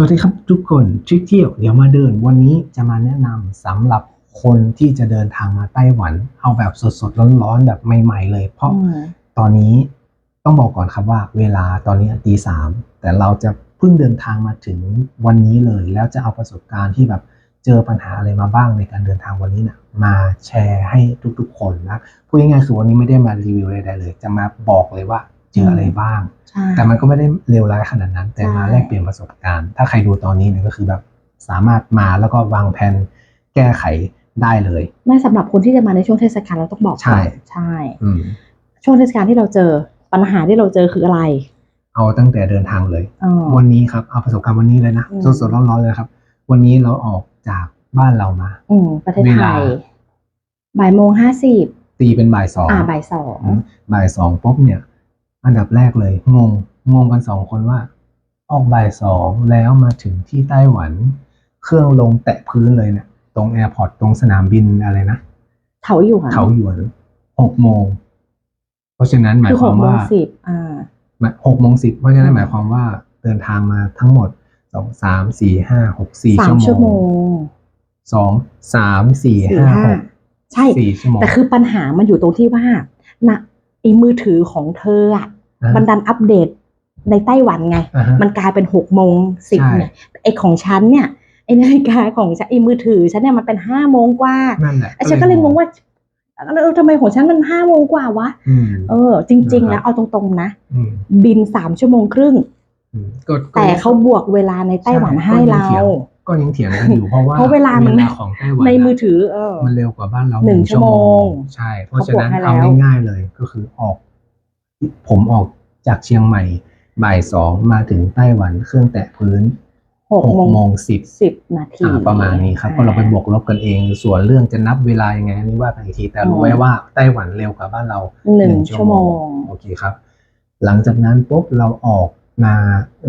สวัสดีครับทุกคนทริปเที่ยวเดี๋ยวมาเดิน วันนี้จะมาแนะนำสำหรับคนที่จะเดินทางมาไต้หวัน เอาแบบสดๆร้อนๆแบบใหม่ๆเลย เพราะอืมตอนนี้ต้องบอกก่อนครับว่า เวลาตอนนี้ตีสามแต่เราจะเพิ่งเดินทางมาถึงวันนี้เลย แล้วจะเอาประสบการณ์ที่แบบเจอปัญหาอะไรมาบ้างในการเดินทางวันนี้นะมาแชร์ให้ทุกๆคนนะพูดง่ายๆคือวันนี้ไม่ได้มารีวิวอะไรๆเลย จะมาบอกเลยว่าเจออะไรบ้างใช่แต่มันก็ไม่ได้เลวร้ายขนาดนั้น แต่มาใช่แลกเปลี่ยนประสบการณ์ ถ้าใครดูตอนนี้เนี่ยก็คือแบบสามารถมาแล้วก็วางแผนแก้ไขได้เลย ไม่สำหรับคนที่จะมาในช่วงเทศกาลเราต้องบอกใช่ก่อนใช่อืมช่วงเทศกาลที่เราเจอปัญหาที่เราเจอคืออะไร เอาตั้งแต่เดินทางเลยเออวันนี้ครับเอาประสบการณ์วันนี้เลยนะอืมสดๆร้อนๆเลยครับ วันนี้เราออกจากบ้านเรามาอืมประเทศเวไทลายบ่ายโมงห้าสิบตีเป็นบ่ายสองอ่าบ่ายสองอืมบ่ายสองปุ๊บเนี่ย อันดับแรกเลย งง งงกันสองคนว่า ออกบ่ายสองแล้วมาถึงที่ไต้หวัน เครื่องลงแตะพื้นเลยเนี่ยตรงแอร์พอร์ตตรงสนามบินอะไรนะเถาอยู่ค่ะเขาหยวนหกโมง เพราะฉะนั้นหมายคือคหวากมโมงว่าสิบอ่าหกโมงสิบเพราะฉะนั้นอืมหมายความว่าเดินทางมาทั้งหมดสองสามสี่ห้าหกสี่สามชั่ชั่ววโมโมงงสองสามสี่สี่ห้าห้าหกใช่สี่ชั่วโมงแต่คือปัญหามันอยู่ตรงที่ว่านะไอ้มือถือของเธออะอ่ามันดันอัปเดตในไต้หวันไงอ่าฮะมันกลายเป็นหกโมงสิบใช่เนี่ยไอ้ของฉันเนี่ยไอ้นาฬิกาของฉันไอ้มือถือฉันเนี่ยมันเป็นห้าโมงกว่านั่นแหละไอ้ฉันก็เลยงงว่าเออทำไมของฉันมันห้าโมงกว่าวะอืมเออ จริงๆนะครับนะเอาตรงๆนะอืมบินสามชั่วโมงครึ่งอืมก็ก็แต่เขาบวกเวลาในไต้หวันช่ให้เรา ก็ยังเถียงก็ยังเถียงกันอยู่เพราะว่าเพราะเวลามันของไต้หวันในมืออะถือเออมันเร็วกว่าบ้านเราหนึ่งชั่วโมง ใช่ เพราะฉะนั้นเขาบวกให้เอาแล้วง่ายๆเลยก็คือออก ผมออกจากเชียงใหม่บ่ายสองมาถึงไต้หวันเครื่องแตะพื้นหกหกโมงโมงสิบสิบนาทีอ่าประมาณนี้ครับเพราะเราไปบวกลบกันเอง ส่วนเรื่องจะนับเวลายังไงอันนี่ว่ากันอีกทีแต่รู้ไว้ว่าไต้หวันเร็วกว่าบ้านเราหนึ่งชั่วโมงโอเคครับ หลังจากนั้นปุ๊บเราออก มา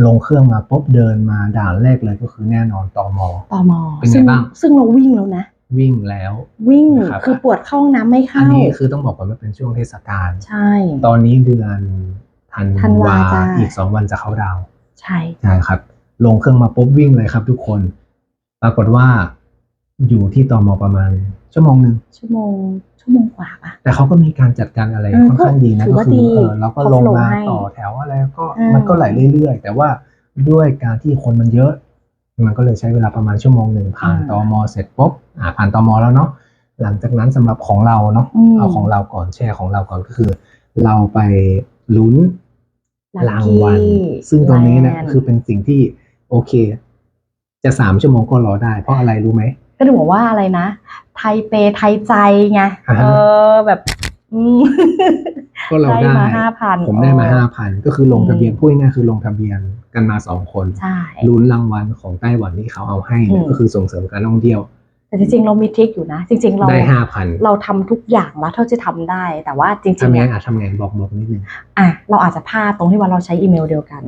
ลงเครื่องมาปุ๊บเดินมาด่านแรกเลยก็คือแน่นอนตอมต่อมอเป็นไงซึ่งบ้าง ซึ่งเราวิ่งแล้วนะ วิ่งแล้ว วิ่งนะครับ คือปวดเข้าห้องน้ำไม่อันเข้านี้คือต้องบอกก่อนว่าเป็นช่วงเทศกาล ใช่ ตอนนี้เดือนธันธันวาวาจ้ะ อีกสองวันจะเข้าดาวน์ใช่ ใช่ครับ ลงเครื่องมาปุ๊บวิ่งเลยครับทุกคน ปรากฏว่า อยู่ที่ตอมประมาณ ชั่วโมงหนึ่งชั่วโมง ชั่วโมงกว่าปะแต่เขาก็มีการจัดการอะไรเออค่อนข้างดีนะถือก็ว่าคืดีอเออเราก็ลงมาเขา flow ให้ต่อแถวอะไรก็อืมมันก็ไหลเรื่อยๆ แต่ว่าด้วยการที่คนมันเยอะ มันก็เลยใช้เวลาประมาณชั่วโมงหนึ่งผ่านตมเสร็จปุ๊บอ่าผ่านตมแล้วเนาะหลังจากนั้นสำหรับของเราเนาะมเอาของเราก่อนแชร์ของเราก่อนก็คือ เราไปลุ้น Lucky รางวัลซึ่งตรงนี้เนี่ย Land คือเป็นสิ่งที่โอเค จะสามชั่วโมงก็รอได้ เพราะอะไรรู้ไหม ก็ดูบอกว่าอะไรนะ ไทยเปไทยใจไงอ่าฮะเออแบบอืมก็เราได้ได้มาห้าพันผมได้มาห้าพันก็คือลงทะเบียนอืมพูดง่ายๆคือลงทะเบียนกันมาสองคนใช่ลุ้นรางวัลของไต้หวันที่เขาเอาให้เนี่ยอืมก็คือส่งเสริมการท่องเที่ยว แต่จริงๆเรามีทริคอยู่นะ จริง ๆ เราได้ห้าพันเราทำทุกอย่างแล้วเท่าที่ทำได้ แต่ว่าจริงทำๆไงเนี่ยอะทำไงบอกบอกนิดนึงอะเราอาจจะพลาดตรงที่ว่าเราใช้อีเมลเดียวกัน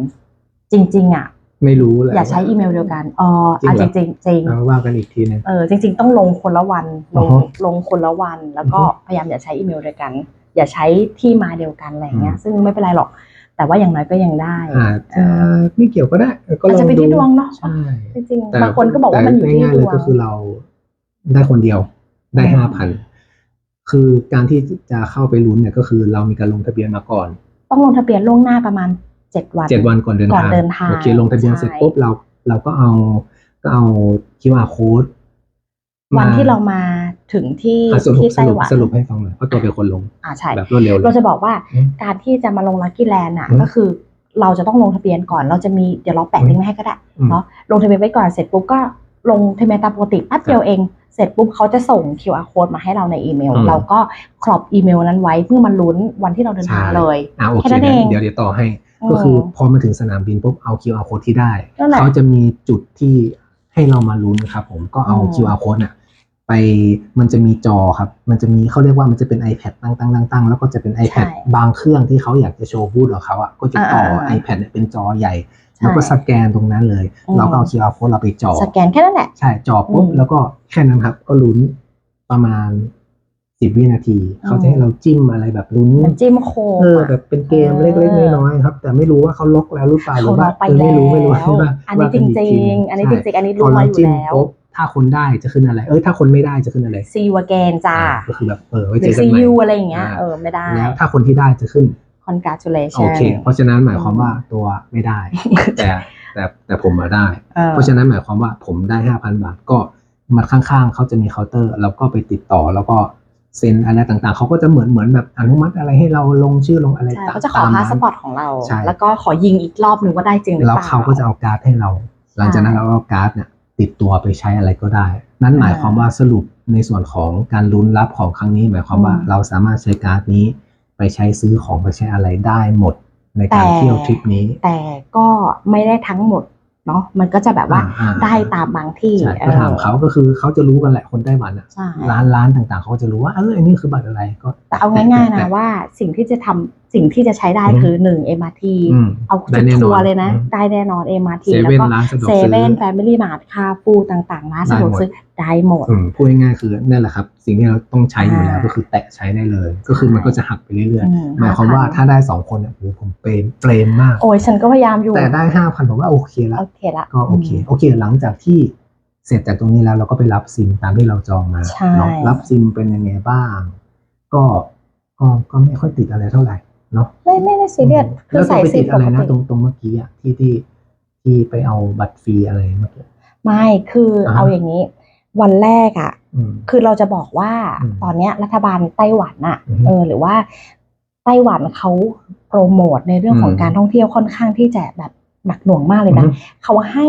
จริง ๆ อะ ไม่รู้เลยอย่าใช้อีเมลเดียวกันเออจริงอะเหรจอริงๆจริงเอาว่ากันอีกทีนึง เออจริง ๆ ต้องลงคนละวันลงอือฮะลงคนละวัน แล้วก็อือฮึพยายามอย่าใช้อีเมลเดียวกัน อย่าใช้ที่มาเดียวกันอะไรเงี้ยอืมซึ่งไม่เป็นไรหรอก แต่ว่าอย่างน้อยก็ยังได้อาจจะไม่เกี่ยวก็ได้ก็อาจลอจะงเป็นดูที่ดวงเนาะใช่จริงแต่ๆบางคนก็บอกว่ามันอยู่ที่แต่ง่ายๆดเลยวงก็คือเราได้คนเดียวได้อืมห้าพันคือการที่จะเข้าไปลุ้นเนี่ยก็คือเรามีการลงทะเบียนมาก่อน ต้องลงทะเบียนล่วงหน้าประมาณ เจ็ดวันเจ็ดวันก่อนเดินก่อนทางเดินทางโอเคลงทะเบียนเสร็จใช่ปุ๊บเราเราก็เอาก็เอา QR code วันที่เรามาถึงที่อะสรุปที่สไต้รุปหวันสรุปให้ฟังหน่อยเพราะตัวเป็นคนลงอ่าใช่แบบรวดเร็วเลยเราจะบอกว่าอืมการที่จะมาลงลั c กี้แลนด์อะอืมก็คือเราจะต้องลงทะเบียนก่อนเราจะมีเดี๋ยวเราแปะอืมลิงก์ไว้ให้ก็ได้อืมเนาะลงทะเบียนไว้ก่อนเสร็จปุ๊บก็ลงทะเบียนตามปกติแป๊บเดียวเองเสร็จปุ๊บเขาจะส่ง QR code มาให้เราในอีเมลอืมเราก็ครอบอีเมลนั้นไว้เพื่อมาลุ้นวันที่เราเดินทางใช่เลยอ่าโอเคแค่นั้นเองเดี๋ยวเดี๋ยวต่อให้อืม ก็คือพอมาถึงสนามบินปุ๊บเอา QR code ที่ได้นั่นแหละเขาจะมีจุดที่ให้เรามาลุ้นครับผมก็เอาอืม QR code น่ะไปมันจะมีจอครับ มันจะมีเขาเรียกว่ามันจะเป็น iPad ตั้งตั้งตั้งตั้งแล้วก็จะเป็น iPad บางเครื่องที่เขาอยากจะโชว์บูธของเขาอะก็จะต่ออ่าๆ iPad เนี่ยเป็นจอใหญ่ใช่แล้วก็สแกนตรงนั้นเลยอืมเราก็เอา QR code เราไปจอสแกนแค่นั้นแหละใช่จอปุ๊บอืมแล้วก็แค่นั้นครับก็ลุ้นประมาณ สิบวินาที เขาจะให้เราจิ้มอะไรแบบลุ้นมันจิ้มโค้งเอออะแบบเป็นเกมเออเล็กๆน้อยๆครับ แต่ไม่รู้ว่าเขาล็อกแล้วหรือเปล่าหรืเขาอว่าล็อกไปเออแล้ไม่รู้ไม่รู้วว่าอันนี้จว่ากัริกทีงๆอันนี้จใช่ริงๆ อันนี้พรู้อมาเราอยู่จิ้มแล้วปุ๊บถ้าคนได้จะขึ้นอะไร เอ้ยถ้าคนไม่ได้จะขึ้นอะไรซีวาแกนจ้าอ่าก็คือแบบเออไว้หเจรืออกันซีใหม่ยูอะไรอย่างเงี้ยอ่าเออไม่ได้แล้วถ้าคนที่ได้จะขึ้นโอ congratulation เค เพราะฉะนั้นหมายความว่าตัวไม่ได้ แต่แต่แต่ผมมาได้เออเพราะฉะนั้นหมายความว่าผมได้ห้าพันบาทก็มาข้างๆเขาจะมีเคาน์เตอร์ แล้วก็ไปติดต่อแล้วก็ เซ็นอะไรต่างๆ เขาก็จะเหมือนเหมือนแบบอนุมัติอะไรให้เราลงชื่อลงอะไรใช่ตามเขาจะขอตมพานั้นสปอร์ตของเราใช่แล้วก็ขอยิงอีกรอบหนึ่งว่าได้จริงหรือแล้วเปล่าเขาก็จะเอาการ์ดให้เรา หลังจากนั้นเราเอาการ์ดเนี่ยติดตัวไปใช้อะไรก็ได้ นั่นหมายความว่าสรุปในส่วนของการลุ้นรับของครั้งนี้ หมายความว่าอืมเราสามารถใช้การ์ดนี้ ไปใช้ซื้อของไปใช้อะไรได้หมดในการแต่เที่ยวทริปนี้ แต่ก็ไม่ได้ทั้งหมด เนาะมันก็จะแบบว่าอ่าอ่าได้ตามบางที่ใช่ก็ถามเขาก็คือเขาจะรู้กันแหละคนไต้หวันอะใช่ร้านร้านต่างๆเขาก็จะรู้ว่าเอออันนี้คือบัตรอะไรก็แต่เอาง่ายๆนะว่าสิ่งที่จะทำ สิ่งที่จะใช้ได้อืมคือหนึ่ง MRT อืมเอาได้จุดแน่นอนทัวร์เลยนะอืมได้แน่นอน MRT เซแล้วเว่นก็ร้านสะดวกเซซื้อเว่นแฟมิลี่มาร์ทคาฟูต่างๆร้านสะดวกได้หมดซื้อได้หมดอืมพูดง่ายๆคือนั่นแหละครับ สิ่งที่เราต้องใช้อยู่แล้วอ่าก็คือแตะใช้ได้เลย ก็คือมันก็จะหักไปเรื่อยอืมๆหมายความว่าถ้าได้สองคนเนี่ยโอ้โหผมเปรมเปรมมาก โอ้ยฉันก็พยายามอยู่ แต่ได้ห้าพันผมว่าโอเคละโอเคละก็โอเคโอเคหลังจากที่เสร็จจากตรงนี้แล้วเราก็ไปรับซิมตามที่เราจองมาใช่เนาะรับซิมเป็นยังไงบ้าง ก็ก็ก็ไม่ค่อยติดอะไรเท่าไหร่ เนาะไม่ไม่ได้ซีเรียสคืแล้อวตัวใส่ไปซิติปดปอะไรกนะติตรงตรงเมื่อกี้อะที่ที่ที่ไปเอาบัตรฟรีอะไรเมื่อกี้ไม่คืออาเอาอย่างนี้ วันแรกอะอืมคือเราจะบอกว่าอืมตอนเนี้ยรัฐบาลไต้หวันอะอือฮึเออหรือว่าไต้หวันเขาโปรโมทในเรื่องของอืมการท่องเที่ยวค่อนข้างที่จะแบบหนักหน่วงมากเลยนะอืมเขาให้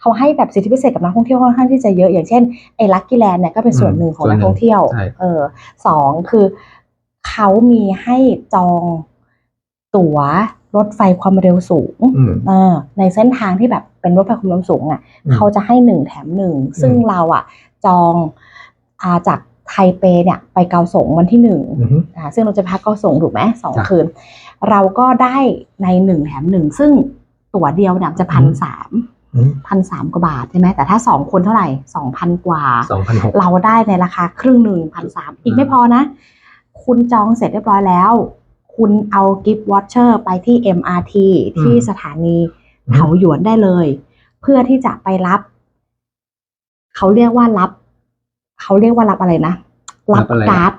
เขาให้แบบสิทธิพิเศษกับนักท่องเที่ยวค่อนข้างที่จะเยอะอย่างเช่นไอ้ลัคกี้แลนด์เนี่ยก็เป็นส่วนหนึ่งของส่วนนักหนึ่งท่องเที่ยวใช่เออสองคือ เขามีให้จองตั๋วรถไฟความเร็วสูงอืมเออในเส้นทางที่แบบเป็นรถไฟความเร็วสูงอะอืมเขาจะให้หนึ่งแถมหนึ่ง ซึ่งเราอะ จองอาจากไทเปเนี่ยไปเกาสงวันที่หนึ่งอือฮึอ่าซึ่งเราจะพักเกาสงถูกไหมสองจ้ะคืน เราก็ได้ในหนึ่งแถมหนึ่ง ซึ่งตั๋วเดียวเนี่ยจะพันสามอืมพันสามกว่าบาทใช่ไหมแต่ถ้าสองคนเท่าไหร่สองพันกว่าสองพันหกเราได้ในราคาครึ่งหนึ่งพันสามอีกไม่พอนะ คุณจองเสร็จเรียบร้อยแล้ว คุณเอากิฟต์วอชเชอร์ไปที่ MRT ที่สถานีเถาหยวนได้เลย เพื่อที่จะไปรับ เขาเรียกว่ารับ เขาเรียกว่ารับอะไรนะ รับอะไรการ์ด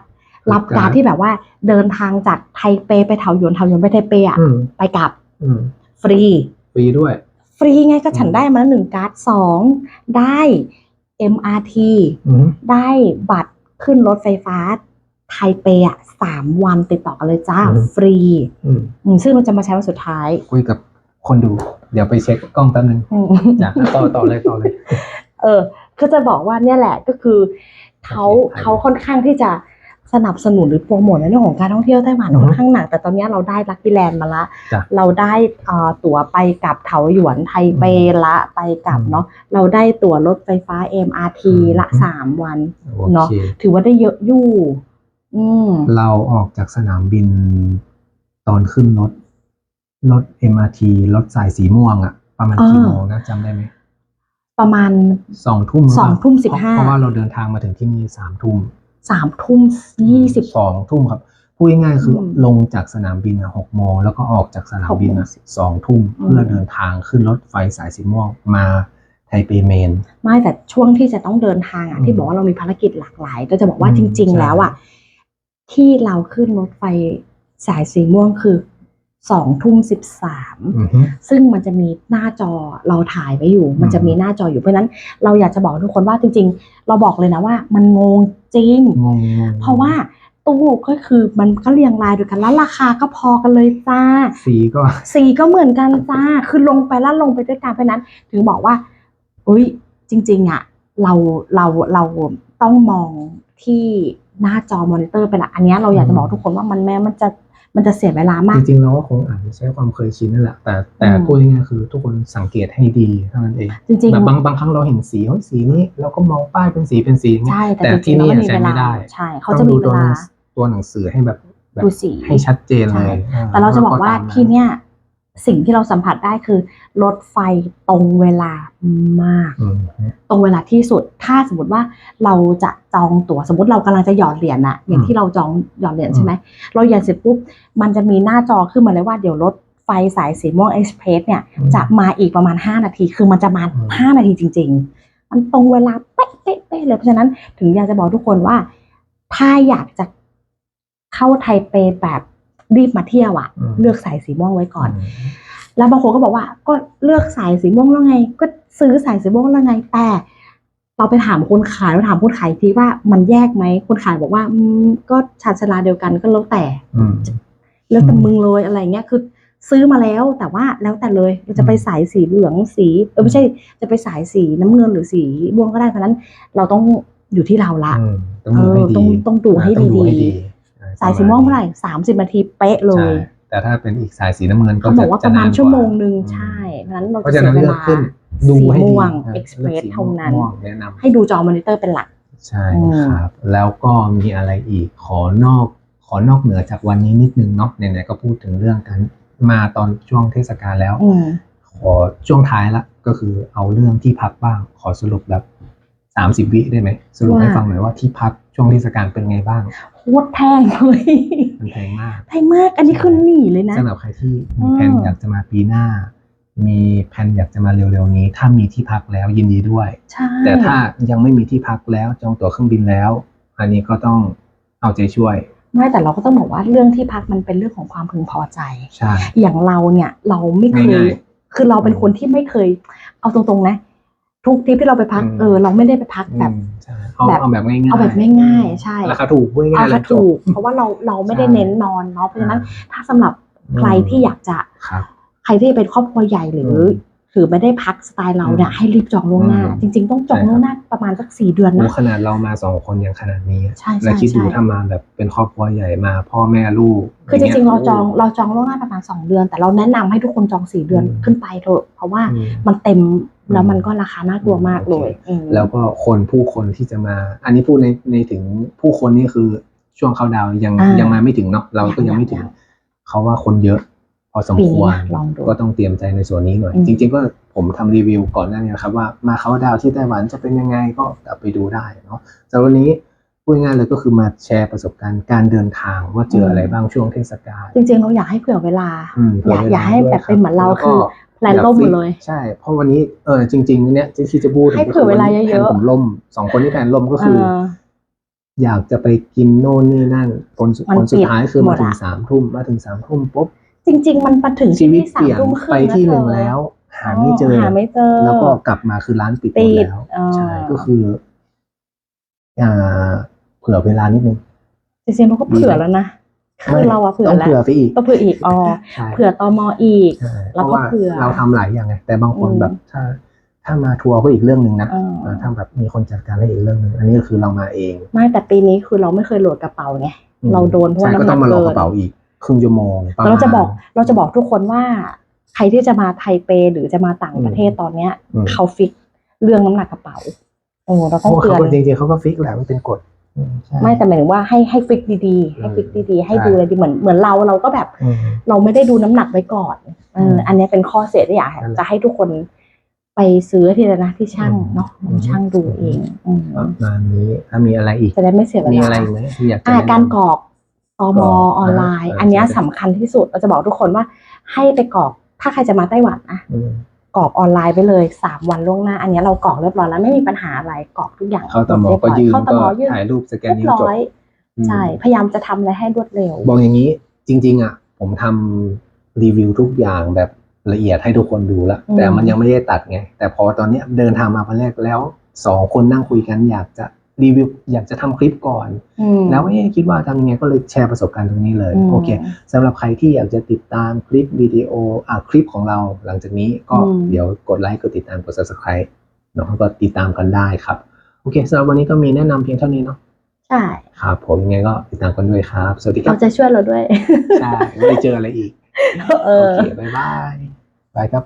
รัรับบการ์การ์ดดที่แบบว่าเดินทางจากไทเปไปเถาหยวนเถาหยวนไปไทเปอะอืมไปกลับอืมฟรี ฟรีด้วย ฟรีไงก็ฉันอืมได้มาแล้วหนึ่งการ์ดสองได้ MRT อืมได้บัตรขึ้นรถไฟฟ้า ไทเปอะสามวันติดต่อกันเลยจ้า อืม ฟรีอืมอืมซึ่งเราจะมาใช้วันสุดท้ายคุยกับคนดู เดี๋ยวไปเช็คกล้องแป๊บนึงอืมจ้ะต่อต่อเลยต่อเลย เออก็จะบอกว่าเนี่ยแหละก็คือเขาโอเคเขาค่อนข้างที่จะสนับสนุนหรือโปรโมทในเรื่องของการท่องเที่ยวไต้หวันอือฮึค่อนข้างหนัก แต่ตอนเนี้ยเราได้ลักกี้แลนด์มาละ จ้ะเราได้เอ่อตั๋วไปกับเถาหยวนไทเปอืมละไปกลับอืมเนาะเราได้ตั๋วรถไฟฟ้า MRT อืมละสามวัน โอเนาะ เคถือว่าได้เยอะอยู่ อืมเราออกจากสนามบินตอนขึ้นรถ รถ MRT รถสายสีม่วงอะประมาณกี่อ่าโมงนะจำได้ไหมประมาณสองทุ่มหรืสองทุ่มเพระสิบห้าเพราะว่าเราเดินทางมาถึงที่นี่สามทุ่มสามทุ่มยี่สิบสองทุ่มครับพูดง่ายๆคืออมลงจากสนามบินอะหกโมงแล้วก็ออกจากสนามบินอะหกโมงสองทุ่มอืมเพื่อเดินทางขึ้นรถไฟสายสีม่วงมาไทเปเมน ไม่แต่ช่วงที่จะต้องเดินทางอะอืมที่บอกว่าเรามีภารกิจหลากหลาย ก็จะบอกว่าอืมจริงใช่ๆแล้วอะ ที่เราขึ้นรถไฟสายสีม่วงคือสองทุ่มสิบสามอือฮึซึ่งมันจะมีหน้าจอเราถ่ายไว้อยู่ มันจะมีหน้าจออยู่เพราะฉะนั้นเราอยากจะบอกทุกคนว่าจริง ๆ เราบอกเลยนะว่า มันงงจริงงงงเพราะว่าตู้ก็คือมันก็เรียงรายด้วยกันแล้วราคาก็พอกันเลยจ้า สีก็สีก็เหมือนกันจ้า คือลงไปแล้วลงไปด้วยกันเพราะฉะนั้น ถึงบอกว่าอุ้ยจริง ๆอะเราเราเราต้องมองที่ หน้าจอมอนิเตอร์เป็นหลักอันเนี้ยเราอยากจะบอกทุกคนว่ามันแม้มันจะมันจะเสียเวลามาก จริงๆเราก็คงอาจจะใช้ความเคยชินนั่นแหละ แต่แต่อืมพูดง่ายๆคือทุกคนสังเกตให้ดีเท่านั้นเองจริงแบบบางบางครั้งเราเห็นสีเฮ้ยสีนี้เราก็มองป้ายเป็นสีเป็นสีอย่างๆเงี้ยใช่แต่แต่จริงๆที่แล้วนี่มันมีใช้เวไม่ลาได้ใช่เขาจะมีเวตัวหลานังตัวหนังสือให้แบบแบบดูสีให้ชัดเจนเลยแต่เราจะบอกว่าตมนั้นที่เนี้ย สิ่งที่เราสัมผัสได้คือรถไฟตรงเวลามากอืมตรงเวลาที่สุด ถ้าสมมติว่าเราจะจองตั๋วสมมติเรากำลังจะหยอดเหรียญอะอย่างที่เราจองหยอดเหรียญใช่ไหมเราหยอดเสร็จปุ๊บมันจะมีหน้าจอขึ้นมาเลยว่าเดี๋ยวรถไฟสายสีม่วงเอ็กซ์เพรสเนี่ยจะมาอีกประมาณ 5 นาที คือมันจะมาอืม5นาทีจริง ๆ มันตรงเวลาเป๊ะเป๊ะเป๊ะเลยเพราะฉะนั้นถึงอยากจะบอกทุกคนว่า ถ้าอยากจะเข้าไทเปแบบ รีบมาเที่ยวอะมเลือกสายสีม่วงไว้ก่อน แล้วบางคนก็บอกว่า ก็เลือกสายสีม่วงแล้วไง ก็ซื้อสายสีม่วงแล้วไง แต่เราไปถามคนขายเราถามคนขายทีว่ามันแยกไหมคนขายบอกว่าอืมก็ชาญชาลาเดียวกันก็แล้วแต่อืมแล้วแต่อืมมึงเลยอะไรเงี้ยคือซื้อมาแล้วแต่ว่าแล้วแต่เลยเราจะไปสายสีเหลืองสีเออไม่ใช่จะไปสายสีน้ำเงินหรือสีม่วงก็ได้เพราะฉะนั้นเราต้องอยู่ที่เราละอืมต้องดูให้เออดีต้องต้องดูให้ต้องดีให้ สายสีม่วงเท่าไหร่สามสิบนาทีเป๊ะเลใช่ยแต่ถ้าเป็นอีกสายสีน้ำเงินก็เขาบอกว่าจประมาณนนกชั่วโมงหนึ่งอืมใช่เพราะฉะนั้นเราเพราะจะฉะเสีนั้ยนเวเลือกลาขึ้นดูให้สีดีม่วงนะ Express ลืกสีเท่านั้นม่วงแนะนำให้ดูจอมอนิเตอร์เป็นหลัก ใช่อืมครับ แล้วก็มีอะไรอีกขอนอกขอนอกเหนือจากวันนี้นิดนึงเนาะไหนๆก็พูดถึงเรื่องกันมาตอนช่วงเทศกาลแล้วอืมขอช่วงท้ายละก็คือเอาเรื่องที่พักบ้าง ขอสรุปแบบสามสิบวิได้ไหมสรุปให้ว่าฟังหน่อยว่าที่พัก ช่วงเทศกาลเป็นไงบ้างโคตรแพงเลยมันแพงมากแพงมากอันนี้คือหนีเลยนะสำหรับใครที่มีอืมแผนอยากจะมาปีหน้า มีแผนอยากจะมาเร็วๆนี้ ถ้ามีที่พักแล้วยินดีด้วยใช่แต่ถ้ายังไม่มีที่พักแล้วจองตั๋วเครื่องบินแล้ว อันนี้ก็ต้องเอาใจช่วยไม่แต่เราก็ต้องบอกว่าเรื่องที่พักมันเป็นเรื่องของความพึงพอใจใช่อย่างเราเนี่ยเราไม่เคยง่ายคือเราเป็นคนที่ไม่เคย เอาตรงๆนะ ทุกทริปที่เราไปพักอืมเออ เราไม่ได้ไปพักแบบอืมใช่ เอาแบบเอาแบบง่ายๆเอาแบบง่ายๆใช่ราคาถูกพูดง่าเอายๆเลละยจบถูก เพราะว่าเราเราไม่ได้ใช่เน้นนอนเนาะเพราะฉะนั้นถ้าสำหรับใครที่อยากจะครับใครที่เป็นครอบครัวใหญ่หรือมหรือไม่ได้พักสไตล์เราเนี่ยอืมให้รีบจองล่วงหน้าอืมจริง ๆ ต้องจองใช่ครับล่วงหน้าประมาณสักสี่เดือนโอ้นะขนาดเรามาสองคนยังขนาดนี้อะใช่ใช่แล้วคิดดูใช่ถ้ามาแบบเป็นครอบครัวใหญ่มา พ่อแม่ลูก คือจริงๆเราจองโเราจองล่วงหน้าประมาณสองเดือน แต่เราแนะนำให้ทุกคนจองสี่เดือนอืมขึ้นไปเถอะเพราะว่าอืมมันเต็ม แล้วอืมมันก็ราคาน่ากลัวมากเลยอืมแล้วก็คนผู้คนที่จะมา อันนี้พูดในในถึงผู้คนนี่คือช่วงเขาดาวน์ยังอ่ายัยังมาไม่ถึงเนาะเราก็ยังไม่ถึงยังเขาว่าคนเยอะ พอสมปีคนี้วรนะลองดูก็ต้องเตรียมใจในส่วนนี้หน่อยอืมจริง ๆ ก็ผมทำรีวิวก่อนหน้านี้นะครับว่ามาเขาดาวน์ที่ไต้หวันจะเป็นยังไงก็กลับไปดูได้เนาะแต่วันนี้พูดง่ายๆเลยก็คือมาแชร์ประสบการณ์การเดินทางว่าเจออะไรบ้างช่วงเทศกาลจริงๆเราอยากให้เผื่อเวลาอืมอยากเผื่อยากให้วลแบบเป็นเหมือนเราแล้วก็คือ แพลนล่มหมดเลย ใช่ เพราะวันนี้เออจริงๆเนี่ยที่จะพูดถึงให้เผื่อเวลาเยอะๆแผนผมล่มสองคนที่แผนล่มก็คือเอออยากจะไปกินโน่นนี่นั่นผลสุดมันผลสุดปิดท้ายคือหมมาดถึงอะสามทุ่มมาถึงสามทุ่มปุ๊บจริง ๆ มันมาถึงชีวิตที่เปลี่ยนสามทุ่มครึ่ไปงที่หเธนึ่งแล้วหาไม่เจอหาไม่เจอ แล้วก็กลับมาคือร้านปิดหมปิดดแล้วเออใช่ก็คืออ่าเผื่อเวลานิดนึงจริงๆเราก็เผื่อแล้วนะ คือเราอะเผื่อต้องแล้ว เผื่อไปอีกก็เผื่ออีกอ๋อใช่เผื่อตมอีก ใช่เพแล้วราะก็ว่าเผื่อเราทำหลายอย่างไงแต่บางคนอืม แบบถ้า ถ้ามาทัวร์ก็อีกเรื่องหนึ่งนะเออเออถ้าแบบมีคนจัดการได้อีกเรื่องหนึ่งอันนี้ก็คือเรามาเองไม่แต่ปีนี้คือเราไม่เคยโหลดกระเป๋าไง อืมเราโดนเพราะว่าใช่ก็น้ำหนักต้องมารอเกิน กระเป๋าอีกครึ่งชั่วโมงประมาณเราจะบอกเราจะบอกทุกคนว่า ใครที่จะมาไทเปหรือจะมาต่างประเทศอืมตอนเนี้ยอืม เขาฟิกเรื่องน้ำหนักกระเป๋าโอ้เราเพต้องราะว่าเตืเขาอนก็จริงๆเขาก็ฟิกแหละมันเป็นกฎอืใช่ ไม่แต่หมายถึงว่าให้ให้ฟิกดีๆให้ฟิกดีๆให้ใช่ดูเลยดีเหมือนเหมือนเราเราก็แบบอืมเราไม่ได้ดูน้ำหนักไว้ก่อนเอออมอันเนี้ยเป็นข้อเสียที่อยากนั่นแหละจะให้ทุกคนไปซื้อที่นะนะที่ช่างอืมเนาะอืมช่างดูเองอืมประมาณนี้ถ้ามีอะไรอีกจะได้ไม่เสียเวมีลาอะไรอีกไหมที่อยากจะอ่าแนะนำการกรอกตมกรอกออนไลน์อ่าอันเนี้ยใช่สำคัญที่สุดเราจะบอกทุกคนว่าให้ไปกรอกถ้าใครจะมาไต้หวันนะอืม กรอกออนไลน์ไปเลยสามวันล่วงหน้า อันเนี้ยเรากรอกเรียบร้อยแล้วไม่มีปัญหาอะไรกรอกทุกอย่างเข้าตมรีบก็ร้อยืนเข้าตก็มยื่นถ่ายรูปสแกนเรียนิ้บวจบร้อยอืมใช่พยายามจะทำอะไรให้รวดเร็ว บอกอย่างนี้จริง ๆ อะ ผมทำรีวิวทุกอย่างแบบละเอียดให้ทุกคนดูแล้วอืมแต่มันยังไม่ได้ตัดไง แต่พอตอนเนี้ยเดินทางมาวันแรกแล้วสองคนนั่งคุยกันอยากจะ รีวิวอยากจะทำคลิปก่อนอืมแล้วเอ๊ะคิดว่าทำยังไงก็เลยแชร์ประสบการณ์ตรงนี้เลยมโอเคสำหรับใครที่อยากจะติดตามคลิปวิดีโออะคลิปของเรา หลังจากนี้ก็อืมเดี๋ยวกดไลค์กดติดตามกด subscribe เนาะก็ติดตามกันได้ครับโอเคสำหรับวันนี้ก็มีแนะนำเพียงเท่านี้เนาะใช่ครับผมยังไงก็ติดตามกันด้วยครับ สวัสดีครัเราบจะช่วยเราด้วยใช่ไม่ได้เจออะไรอีกเอโออเคบ๊ายบายบายครับ